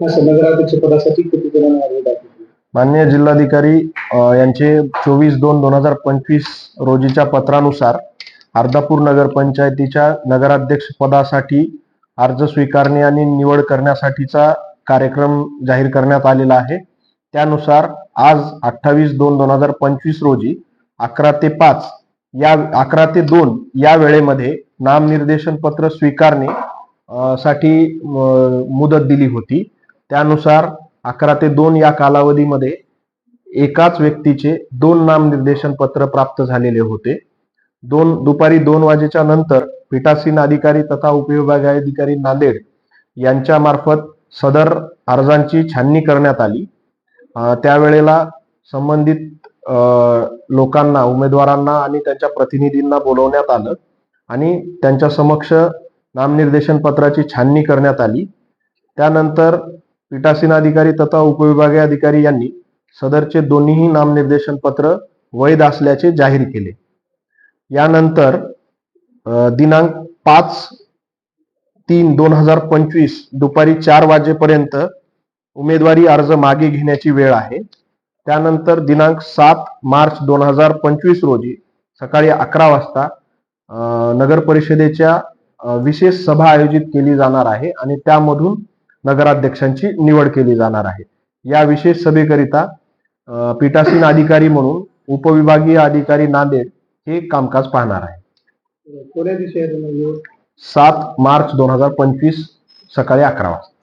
नगराध्यक्ष पदासाठी किती जणांना अर्ज दाखल मान्य जिल्हाधिकारी यांचे चोवीस दोन दोन हजार पंचवीस रोजीच्या पत्रानुसार अर्धापूर नगरपंचायतीच्या नगराध्यक्ष पदासाठी अर्ज स्वीकारणे आणि निवड करण्यासाठीचा कार्यक्रम जाहीर करण्यात आलेला आहे. त्यानुसार आज अठ्ठावीस दोन दोन हजार पंचवीस रोजी अकरा ते पाच या अकरा ते दोन या वेळेमध्ये नामनिर्देशन पत्र स्वीकारणे साठी मुदत दिली होती. त्यानुसार अकरा ते दोन या कालावधीमध्ये एकाच व्यक्तीचे दोन नामनिर्देशन पत्र प्राप्त झालेले होते. दोन दुपारी दोन वाजेच्या नंतर पीठासीन अधिकारी तथा उपविभागाधिकारी नांदेड यांच्या मार्फत सदर अर्जांची छाननी करण्यात आली. त्यावेळेला संबंधित लोकांना उमेदवारांना आणि त्यांच्या प्रतिनिधींना बोलवण्यात आलं आणि त्यांच्या समक्ष नामनिर्देशन पत्राची छाननी करण्यात आली. त्यानंतर पीठासीन अधिकारी तथा उपविभागीय अधिकारी यांनी सदरचे दोन्हीही नामनिर्देशन पत्र वैध असल्याचे जाहीर केले. यानंतर दिनांक पाच तीन दोन हजार पंचवीस दुपारी चार वाजेपर्यंत उमेदवारी अर्ज मागे घेण्याची वेळ आहे. त्यानंतर दिनांक सात मार्च दोन हजार पंचवीस रोजी सकाळी अकरा वाजता नगर परिषदेच्या विशेष सभा आयोजित केली जाणार आहे आणि त्यामधून नगराध्यक्षांची निवड केली जाणार आहे. या विशेष सभेकरिता पीठासीन अधिकारी म्हणून उपविभागीय अधिकारी नांदेड हे कामकाज पाहणार आहे? सात मार्च दोन हजार पंचवीस सकाळी अकरा वाजता.